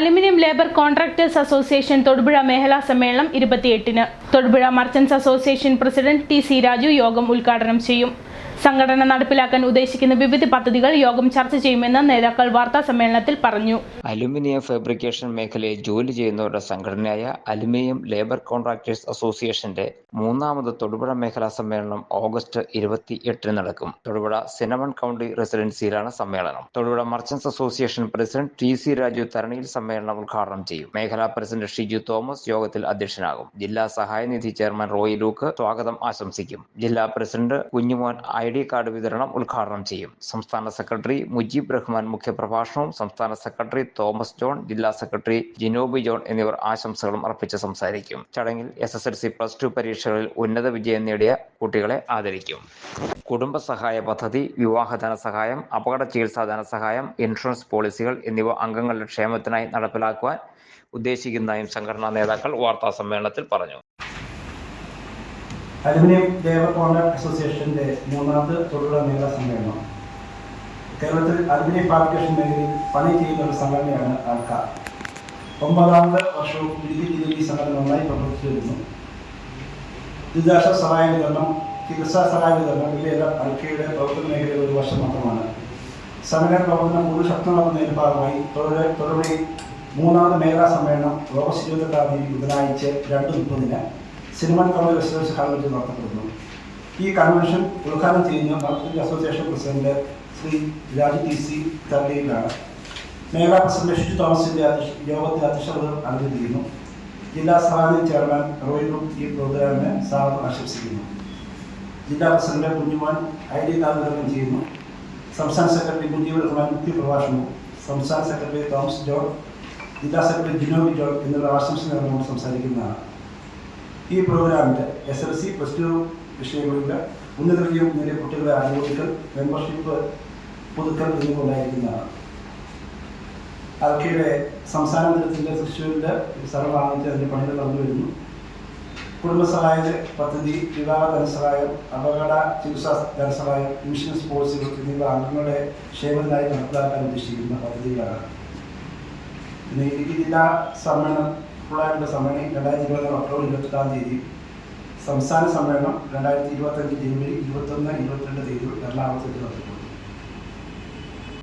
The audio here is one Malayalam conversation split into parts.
Aluminium labour contractors association Thodupuzha മേഖലാ സമ്മേളനം ഇരുപത്തിയെട്ടിന്. Thodupuzha merchants association president T C Raju യോഗം ഉദ്ഘാടനം ചെയ്യും. സംഘടന നടപ്പിലാക്കാൻ ഉദ്ദേശിക്കുന്ന വിവിധ പദ്ധതികൾ യോഗം ചർച്ച ചെയ്യുമെന്ന് നേതാക്കൾ വാർത്താ സമ്മേളനത്തിൽ പറഞ്ഞു. അലുമിനിയം ഫാബ്രിക്കേഷൻ മേഖലയിൽ ജോലി ചെയ്യുന്നവരുടെ സംഘടനയായ അലുമിനിയം ലേബർ കോൺട്രാക്ടേഴ്സ് അസോസിയേഷന്റെ മൂന്നാമത് തൊടുപുഴ മേഖലാ സമ്മേളനം ഓഗസ്റ്റ് ഇരുപത്തി എട്ടിന് നടക്കും. തൊടുപുഴ സിനമൺ കൗണ്ടി റെസിഡൻസിയിലാണ് സമ്മേളനം. Thodupuzha merchants association president T C Raju തരണിയിൽ സമ്മേളനം ഉദ്ഘാടനം ചെയ്യും. മേഖലാ പ്രസിഡന്റ് ഷിജു തോമസ് യോഗത്തിൽ അധ്യക്ഷനാകും. ജില്ലാ സഹായനിധി ചെയർമാൻ റോയി ലൂക്ക് സ്വാഗതം ആശംസിക്കും. ജില്ലാ president Kunjumon I D card വിതരണം ഉദ്ഘാടനം ചെയ്യും. സംസ്ഥാന സെക്രട്ടറി മുജീബ് റഹ്മാൻ മുഖ്യപ്രഭാഷണവും സംസ്ഥാന സെക്രട്ടറി തോമസ് ജോൺ ജില്ലാ സെക്രട്ടറി ജിനോബി ജോൺ എന്നിവർ ആശംസകളും അർപ്പിച്ച് സംസാരിക്കും. ചടങ്ങിൽ S S L C plus two പരീക്ഷകളിൽ ഉന്നത വിജയം നേടിയ കുട്ടികളെ ആദരിക്കും. കുടുംബ സഹായ പദ്ധതി വിവാഹ ധനസഹായം അപകട ചികിത്സാ ധനസഹായം ഇൻഷുറൻസ് പോളിസികൾ എന്നിവ അംഗങ്ങളുടെ ക്ഷേമത്തിനായി നടപ്പിലാക്കുവാൻ ഉദ്ദേശിക്കുന്നതായും സംഘടനാ നേതാക്കൾ വാർത്താ സമ്മേളനത്തിൽ പറഞ്ഞു. അലുമിനിയം ലേബർ കോൺട്രാക്ട് അസോസിയേഷന്റെ മൂന്നാമത് തൊഴിലുള്ള മേഖലാ സമ്മേളനം. കേരളത്തിൽ അലുമിനിയം ഫാബ്രിക്കേഷൻ മേഖലയിൽ പണി ചെയ്യുന്ന ഒരു സംഘടനയാണ് ആൾക്കാർ ഒമ്പതാമത് വർഷവും ഇടുക്കി ജില്ലയിൽ ഈ സംഘടന നന്നായി പ്രവർത്തിച്ചു വരുന്നു. ദുരിതാശ്വാസ സഹായ വിതരണം ചികിത്സാ സഹായ വിതരണം ഇവയെല്ലാം അൽക്കയുടെ പ്രവർത്തന മേഖലയിൽ ഒരു വർഷം മാത്രമാണ്. സംഘടന പ്രവർത്തനം കൂടുതൽ ശക്തമാക്കുന്നതിന്റെ ഭാഗമായി തൊഴിൽ തൊഴിലുറയിൽ മൂന്നാമത് മേഖലാ സമ്മേളനം ഓഗസ്റ്റ് ഇരുപത്തെട്ടാം തീയതി ബുധനാഴ്ച രണ്ട് മുപ്പതിന് സിനിമൻ കൗൺസിൽ റെസിഡൻസ് ഹാളിൽ വെച്ച് നടത്തപ്പെടുന്നു ഈ കൺവെൻഷൻ ഉദ്ഘാടനം ചെയ്യുന്ന merchant association president Shri Raju T C തർലയിലാണ് മേഖലാ പ്രസിഡന്റ് ഷിജു തോമസിന്റെ അധ്യക്ഷ യോഗത്തിൽ അധ്യക്ഷത അനുവദിക്കുന്നു. ജില്ലാ സഹായ ചെയർമാൻ റോയിലും ഈ പ്രോഗ്രാമിന് സ്വാഗതം ആശംസിക്കുന്നു. ജില്ലാ president Kunjumon I D card വിതരണം ചെയ്യുന്നു. സംസ്ഥാന സെക്രട്ടറി മുജീബ് റഹ്മാൻ മുഖ്യ പ്രഭാഷണവും സംസ്ഥാന സെക്രട്ടറി തോമസ് ജോൺ ജില്ലാ സെക്രട്ടറി ജിനോബി ജോൺ എന്നിവർ ആശംസ നേർന്നുകൊണ്ട് സംസാരിക്കുന്നതാണ്. ഈ പ്രോഗ്രാമിന്റെ S L C plus two വിഷയങ്ങളുടെ ഉന്നത വിജയം നേടിയ കുട്ടികളെ ആനുകൂല്യങ്ങൾ മെമ്പർഷിപ്പ് പുതുക്കൽ എന്നിവ ഉണ്ടായിരിക്കുന്നതാണ് അതൊക്കെയുടെ സംസ്ഥാന തലത്തിന്റെ തൃശ്ശൂരിന്റെ സ്ഥലം വാങ്ങിച്ച് അതിന്റെ പണികൾ നടന്നു വരുന്നു. കുടുംബസഹായ പദ്ധതി വിവാഹ ധനസഹായം അപകട ചികിത്സാ ധനസഹായം ഇൻഷുറൻസ് പോളിസികൾ എന്നിവ അംഗങ്ങളുടെ ക്ഷേമത്തിനായി നടപ്പിലാക്കാൻ ഉദ്ദേശിക്കുന്ന പദ്ധതികളാണ്. ഇടുക്കി ജില്ലാ സമ്മേളനം ഫുള്ളായിട്ടുള്ള സമ്മേളനം രണ്ടായിരത്തി ഇരുപത്തി ഒക്ടോബർ ഇരുപത്തെട്ടാം തീയതി. സംസ്ഥാന സമ്മേളനം രണ്ടായിരത്തി ഇരുപത്തഞ്ച് ജനുവരി ഇരുപത്തൊന്ന് ഇരുപത്തിരണ്ട് തീയതികൾ എറണാകുളത്ത് നടത്തപ്പെടും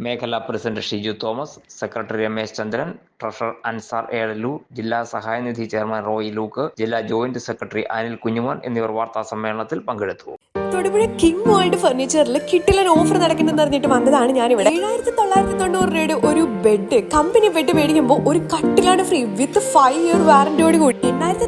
മേഖലാ president Shiju Thomas secretary Ramesh Chandran treasurer Ansar Ezhalu ജില്ലാ സഹായനിധി ചെയർമാൻ റോയി ലൂക്ക് ജില്ലാ ജോയിന്റ് സെക്രട്ടറി അനിൽ കുഞ്ഞുമോൻ എന്നിവർ വാർത്താ സമ്മേളനത്തിൽ പങ്കെടുത്തു. തൊടുപുഴ വേൾഡ് ഫർണിച്ചറിൽ കിട്ടിലൻ ഓഫർ നടക്കുന്നതെന്ന് അറിഞ്ഞിട്ട് വന്നതാണ് ഞാൻ ഇവിടെ ഏഴായിരത്തി തൊള്ളായിരത്തി തൊണ്ണൂറ് രൂപയുടെ ഒരു ബെഡ് കമ്പനി ബെഡ് മേടിക്കുമ്പോൾ ഒരു കട്ടിലാണ് ഫ്രീ വിത്ത് ഫൈവ് ഇയർ വാറന്റിയോട് കൂടി. എണ്ണായിരത്തി